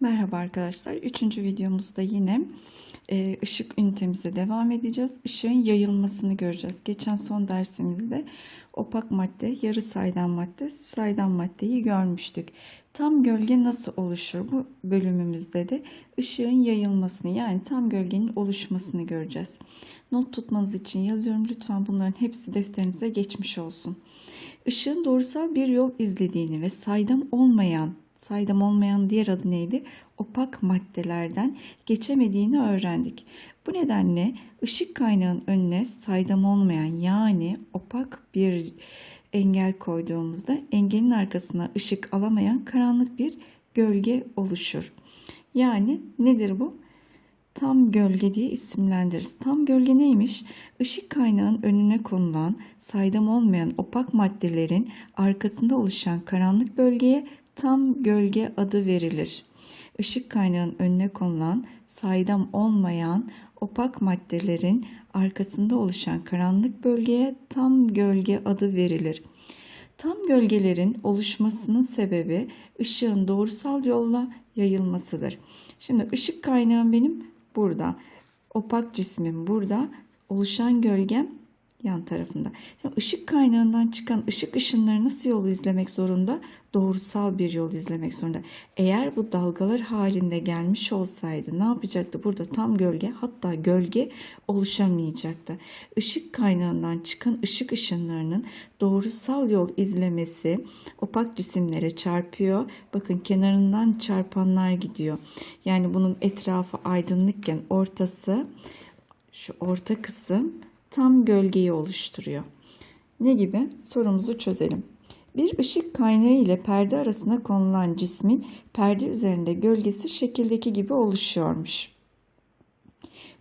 Merhaba arkadaşlar. Üçüncü videomuzda yine e, ışık ünitemize devam edeceğiz. Işığın yayılmasını göreceğiz. Geçen son dersimizde opak madde, yarı saydam madde, saydam maddeyi görmüştük. Tam gölge nasıl oluşur? Bu bölümümüzde de ışığın yayılmasını yani tam gölgenin oluşmasını göreceğiz. Not tutmanız için yazıyorum. Lütfen bunların hepsi defterinize geçmiş olsun. Işığın doğrusal bir yol izlediğini ve saydam olmayan saydam olmayan diğer adı neydi? Opak maddelerden geçemediğini öğrendik. Bu nedenle ışık kaynağının önüne saydam olmayan yani opak bir engel koyduğumuzda engelin arkasına ışık alamayan karanlık bir gölge oluşur. Yani nedir bu? Tam gölge diye isimlendiririz. Tam gölge neymiş? Işık kaynağının önüne konulan saydam olmayan opak maddelerin arkasında oluşan karanlık bölgeye tam gölge adı verilir. Işık kaynağının önüne konulan saydam olmayan opak maddelerin arkasında oluşan karanlık bölgeye tam gölge adı verilir. Tam gölgelerin oluşmasının sebebi ışığın doğrusal yolla yayılmasıdır. Şimdi ışık kaynağım benim burada. Opak cismim burada. Oluşan gölgem yan tarafında. Şimdi ışık kaynağından çıkan ışık ışınları nasıl yol izlemek zorunda? Doğrusal bir yol izlemek zorunda. Eğer bu dalgalar halinde gelmiş olsaydı ne yapacaktı? Burada tam gölge hatta gölge oluşamayacaktı. Işık kaynağından çıkan ışık ışınlarının doğrusal yol izlemesi opak cisimlere çarpıyor. Bakın kenarından çarpanlar gidiyor. Yani bunun etrafı aydınlıkken ortası şu orta kısım tam gölgeyi oluşturuyor. Ne gibi? Sorumuzu çözelim. Bir ışık kaynağı ile perde arasına konulan cismin perde üzerinde gölgesi şekildeki gibi oluşuyormuş.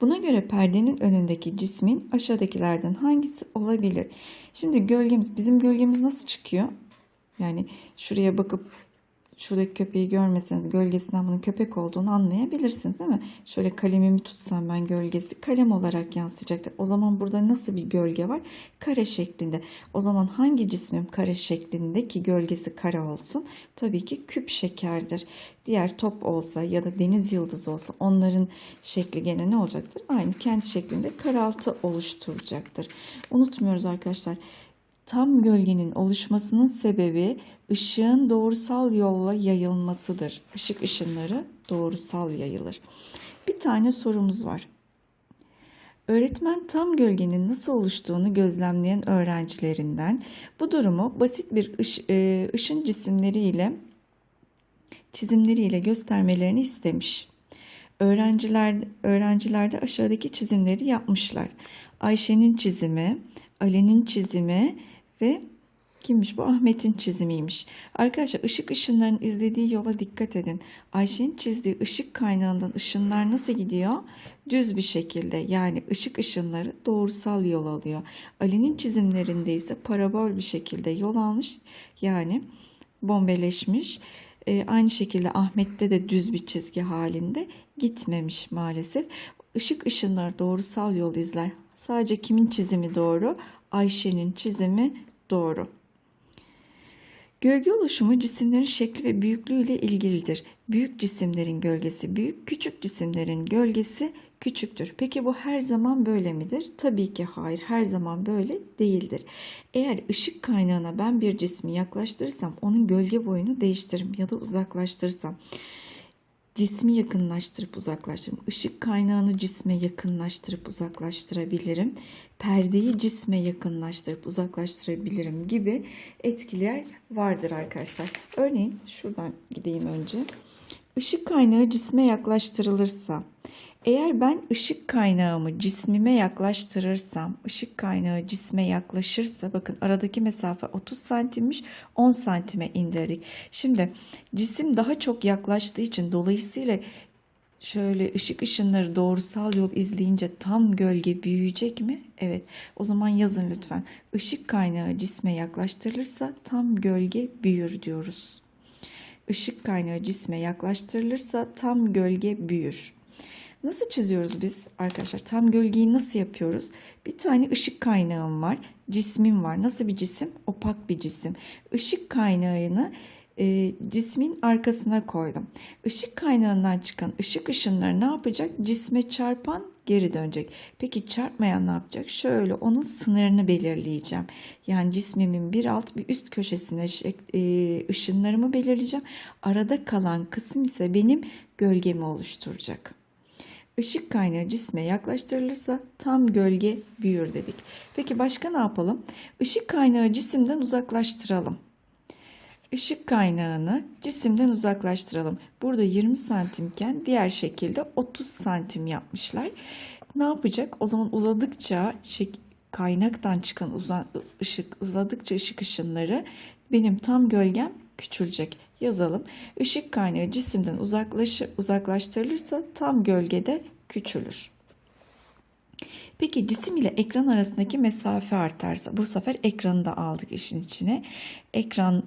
Buna göre perdenin önündeki cismin aşağıdakilerden hangisi olabilir? Şimdi gölgemiz, bizim gölgemiz nasıl çıkıyor? Yani şuraya bakıp şuradaki köpeği görmeseniz gölgesinden bunun köpek olduğunu anlayabilirsiniz değil mi? Şöyle kalemimi tutsam ben gölgesi kalem olarak yansıyacaktır. O zaman burada nasıl bir gölge var? Kare şeklinde. O zaman hangi cismim kare şeklinde ki gölgesi kare olsun? Tabii ki küp şekerdir. Diğer top olsa ya da deniz yıldızı olsa onların şekli gene ne olacaktır? Aynı kendi şeklinde karaltı oluşturacaktır. Unutmuyoruz arkadaşlar tam gölgenin oluşmasının sebebi ışığın doğrusal yolla yayılmasıdır. Işık ışınları doğrusal yayılır. Bir tane sorumuz var. Öğretmen tam gölgenin nasıl oluştuğunu gözlemleyen öğrencilerinden bu durumu basit bir ış, e, ışın cisimleriyle çizimleriyle göstermelerini istemiş. Öğrenciler öğrenciler de aşağıdaki çizimleri yapmışlar. Ayşe'nin çizimi, Ali'nin çizimi ve kimmiş bu? Ahmet'in çizimiymiş. Arkadaşlar ışık ışınlarının izlediği yola dikkat edin. Ayşe'nin çizdiği ışık kaynağından ışınlar nasıl gidiyor? Düz bir şekilde yani ışık ışınları doğrusal yol alıyor. Ali'nin çizimlerinde ise parabol bir şekilde yol almış. Yani bombeleşmiş. Ee, aynı şekilde Ahmet'te de düz bir çizgi halinde gitmemiş maalesef. Işık ışınları doğrusal yol izler. Sadece kimin çizimi doğru? Ayşe'nin çizimi doğru. Gölge oluşumu cisimlerin şekli ve büyüklüğüyle ilgilidir. Büyük cisimlerin gölgesi büyük, küçük cisimlerin gölgesi küçüktür. Peki bu her zaman böyle midir? Tabii ki hayır, her zaman böyle değildir. Eğer ışık kaynağına ben bir cismi yaklaştırırsam onun gölge boyunu değiştiririm ya da uzaklaştırırsam cismi yakınlaştırıp uzaklaştırırım. Işık kaynağını cisme yakınlaştırıp uzaklaştırabilirim. Perdeyi cisme yakınlaştırıp uzaklaştırabilirim gibi etkiler vardır arkadaşlar. Örneğin şuradan gideyim önce. Işık kaynağı cisme yaklaştırılırsa eğer ben ışık kaynağımı cismime yaklaştırırsam, ışık kaynağı cisme yaklaşırsa, bakın aradaki mesafe 30 santimmiş, 10 santime indirdik. Şimdi cisim daha çok yaklaştığı için dolayısıyla şöyle ışık ışınları doğrusal yol izleyince tam gölge büyüyecek mi? Evet. O zaman yazın lütfen. Işık kaynağı cisme yaklaştırılırsa tam gölge büyür diyoruz. Işık kaynağı cisme yaklaştırılırsa tam gölge büyür. Nasıl çiziyoruz biz arkadaşlar? Tam gölgeyi nasıl yapıyoruz? Bir tane ışık kaynağım var. Cismim var. Nasıl bir cisim? Opak bir cisim. Işık kaynağını e, cismin arkasına koydum. Işık kaynağından çıkan ışık ışınları ne yapacak? Cisme çarpan geri dönecek. Peki çarpmayan ne yapacak? Şöyle onun sınırını belirleyeceğim. Yani cismimin bir alt bir üst köşesine e, ışınlarımı belirleyeceğim. Arada kalan kısım ise benim gölgemi oluşturacak. Işık kaynağı cisme yaklaştırılırsa tam gölge büyür dedik. Peki başka ne yapalım? Işık kaynağı cisimden uzaklaştıralım. Işık kaynağını cisimden uzaklaştıralım. Burada 20 santimken diğer şekilde 30 santim yapmışlar. Ne yapacak? O zaman uzadıkça kaynaktan çıkan uza- ışık uzadıkça ışık ışınları benim tam gölgem küçülecek. Yazalım. Işık kaynağı cisimden uzaklaşı, uzaklaştırılırsa tam gölgede küçülür. Peki cisim ile ekran arasındaki mesafe artarsa bu sefer ekranı da aldık işin içine. Ekran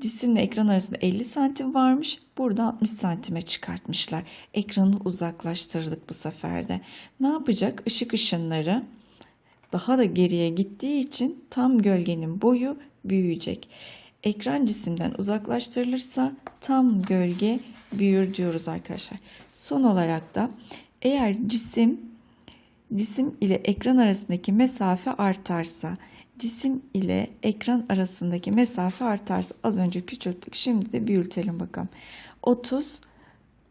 cisimle ekran arasında 50 santim varmış. Burada 60 santime çıkartmışlar. Ekranı uzaklaştırdık bu sefer de. Ne yapacak? Işık ışınları daha da geriye gittiği için tam gölgenin boyu büyüyecek. Ekran cisimden uzaklaştırılırsa tam gölge büyür diyoruz arkadaşlar. Son olarak da eğer cisim cisim ile ekran arasındaki mesafe artarsa cisim ile ekran arasındaki mesafe artarsa az önce küçülttük şimdi de büyütelim bakalım. 30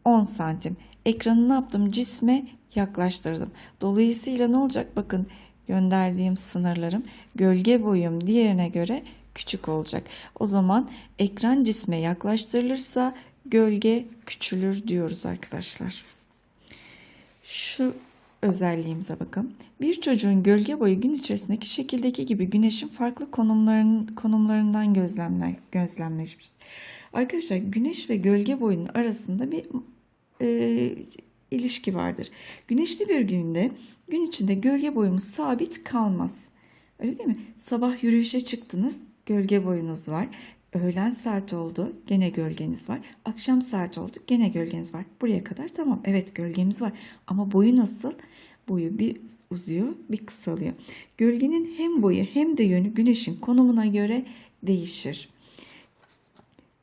10 santim. Ekranı ne yaptım? Cisme yaklaştırdım. Dolayısıyla ne olacak? Bakın gönderdiğim sınırlarım gölge boyum diğerine göre küçük olacak. O zaman ekran cisme yaklaştırılırsa gölge küçülür diyoruz arkadaşlar. Şu özelliğimize bakın. Bir çocuğun gölge boyu gün içerisindeki şekildeki gibi güneşin farklı konumların, konumlarından gözlemler, gözlemleşmiş. Arkadaşlar güneş ve gölge boyunun arasında bir e, ilişki vardır. Güneşli bir günde gün içinde gölge boyumuz sabit kalmaz. Öyle değil mi? Sabah yürüyüşe çıktınız, gölge boyunuz var. Öğlen saat oldu, gene gölgeniz var. Akşam saat oldu, gene gölgeniz var. Buraya kadar tamam, evet gölgemiz var. Ama boyu nasıl? Boyu bir uzuyor, bir kısalıyor. Gölgenin hem boyu hem de yönü güneşin konumuna göre değişir.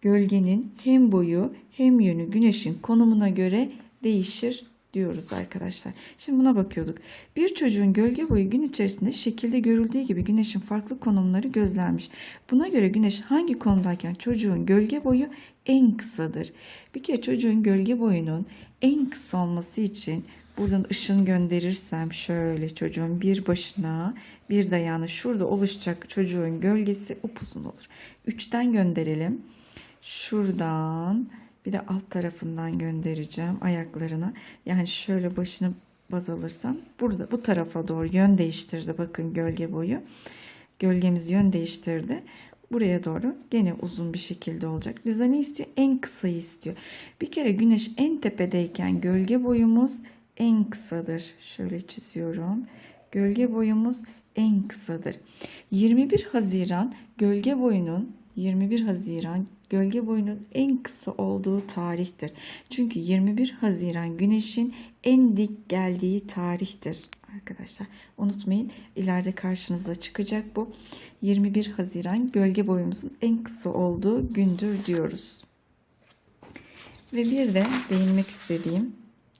Gölgenin hem boyu hem yönü güneşin konumuna göre değişir diyoruz arkadaşlar. Şimdi buna bakıyorduk. Bir çocuğun gölge boyu gün içerisinde şekilde görüldüğü gibi güneşin farklı konumları gözlenmiş. Buna göre güneş hangi konumdayken çocuğun gölge boyu en kısadır. Bir kere çocuğun gölge boyunun en kısa olması için buradan ışın gönderirsem şöyle çocuğun bir başına bir dayağını şurada oluşacak çocuğun gölgesi upuzun olur. Üçten gönderelim. Şuradan bir de alt tarafından göndereceğim ayaklarına. Yani şöyle başını baz alırsam burada bu tarafa doğru yön değiştirdi. Bakın gölge boyu. Gölgemiz yön değiştirdi. Buraya doğru gene uzun bir şekilde olacak. Bize ne istiyor? En kısayı istiyor. Bir kere güneş en tepedeyken gölge boyumuz en kısadır. Şöyle çiziyorum. Gölge boyumuz en kısadır. 21 Haziran gölge boyunun 21 Haziran gölge boyunun en kısa olduğu tarihtir. Çünkü 21 Haziran güneşin en dik geldiği tarihtir arkadaşlar. Unutmayın ileride karşınıza çıkacak bu. 21 Haziran gölge boyumuzun en kısa olduğu gündür diyoruz. Ve bir de değinmek istediğim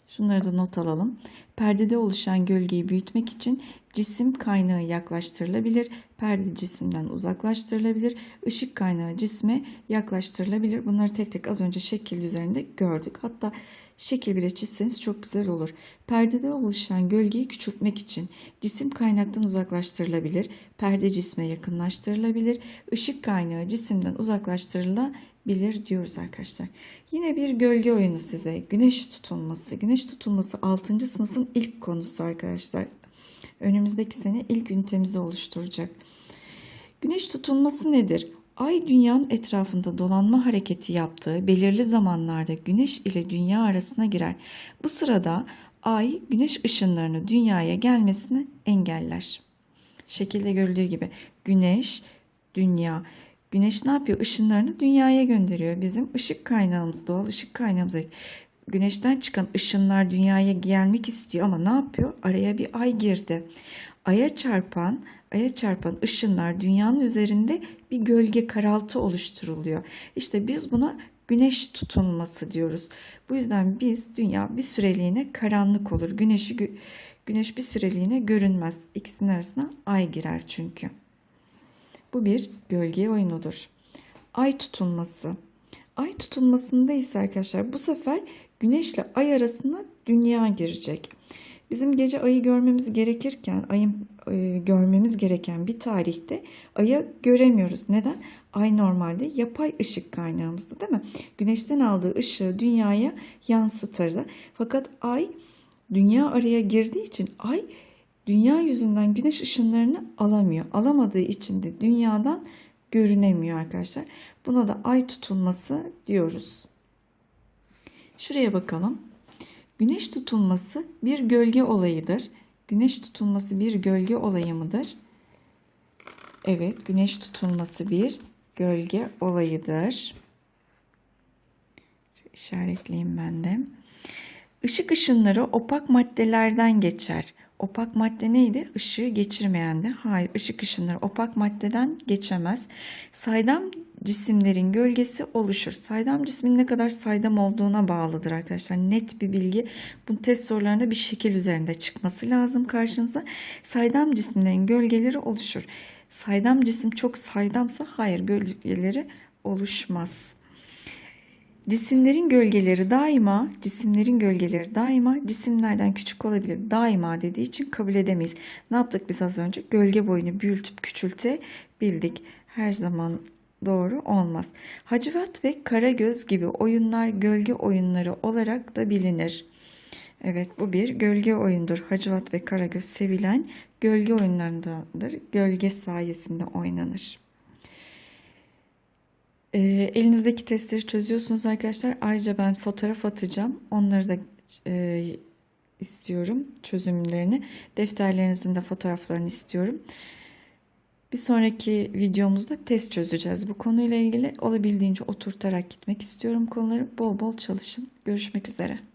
şunları da not alalım. Perdede oluşan gölgeyi büyütmek için cisim kaynağı yaklaştırılabilir, perde cisimden uzaklaştırılabilir, ışık kaynağı cisme yaklaştırılabilir. Bunları tek tek az önce şekil üzerinde gördük. Hatta şekil bile çizseniz çok güzel olur. Perdede oluşan gölgeyi küçültmek için cisim kaynaktan uzaklaştırılabilir, perde cisme yakınlaştırılabilir, ışık kaynağı cisimden uzaklaştırılabilir diyoruz arkadaşlar. Yine bir gölge oyunu size. Güneş tutulması. Güneş tutulması 6. sınıfın ilk konusu arkadaşlar. Önümüzdeki sene ilk ünitemizi oluşturacak. Güneş tutulması nedir? Ay dünyanın etrafında dolanma hareketi yaptığı belirli zamanlarda güneş ile dünya arasına girer. Bu sırada ay güneş ışınlarını dünyaya gelmesini engeller. Şekilde görüldüğü gibi güneş, dünya. Güneş ne yapıyor? Işınlarını dünyaya gönderiyor. Bizim ışık kaynağımız, doğal ışık kaynağımız. Güneşten çıkan ışınlar dünyaya gelmek istiyor ama ne yapıyor? Araya bir ay girdi. Aya çarpan aya çarpan ışınlar dünyanın üzerinde bir gölge karaltı oluşturuluyor. İşte biz buna güneş tutulması diyoruz. Bu yüzden biz dünya bir süreliğine karanlık olur. Güneşi güneş bir süreliğine görünmez. İkisinin arasına ay girer çünkü. Bu bir gölge oyunudur. Ay tutulması. Ay tutulmasında ise arkadaşlar bu sefer güneşle ay arasına dünya girecek. Bizim gece ayı görmemiz gerekirken, ayın e, gereken bir tarihte ayı göremiyoruz. Neden? Ay normalde yapay ışık kaynağımızda değil mi? Güneşten aldığı ışığı dünyaya yansıtırdı. Fakat ay dünya araya girdiği için ay dünya yüzünden güneş ışınlarını alamıyor. Alamadığı için de dünyadan görünemiyor arkadaşlar. Buna da ay tutulması diyoruz. Şuraya bakalım. Güneş tutulması bir gölge olayıdır. Güneş tutulması bir gölge olayı mıdır? Evet, güneş tutulması bir gölge olayıdır. İşaretleyeyim ben de. Işık ışınları opak maddelerden geçer. Opak madde neydi? Işığı geçirmeyendi. Hayır, ışık ışınları opak maddeden geçemez. Saydam cisimlerin gölgesi oluşur. Saydam cismin ne kadar saydam olduğuna bağlıdır arkadaşlar. Net bir bilgi. Bu test sorularında bir şekil üzerinde çıkması lazım karşınıza. Saydam cisimlerin gölgeleri oluşur. Saydam cisim çok saydamsa hayır gölgeleri oluşmaz. Cisimlerin gölgeleri daima, cisimlerin gölgeleri daima cisimlerden küçük olabilir. Daima dediği için kabul edemeyiz. Ne yaptık biz az önce? Gölge boyunu büyütüp küçültebildik. Her zaman doğru olmaz. Hacivat ve Karagöz gibi oyunlar gölge oyunları olarak da bilinir. Evet bu bir gölge oyundur. Hacivat ve Karagöz sevilen gölge oyunlarındandır. Gölge sayesinde oynanır. E, elinizdeki testleri çözüyorsunuz arkadaşlar. Ayrıca ben fotoğraf atacağım. Onları da e, istiyorum çözümlerini. Defterlerinizin de fotoğraflarını istiyorum. Bir sonraki videomuzda test çözeceğiz bu konuyla ilgili. Olabildiğince oturtarak gitmek istiyorum konuları. Bol bol çalışın. Görüşmek üzere.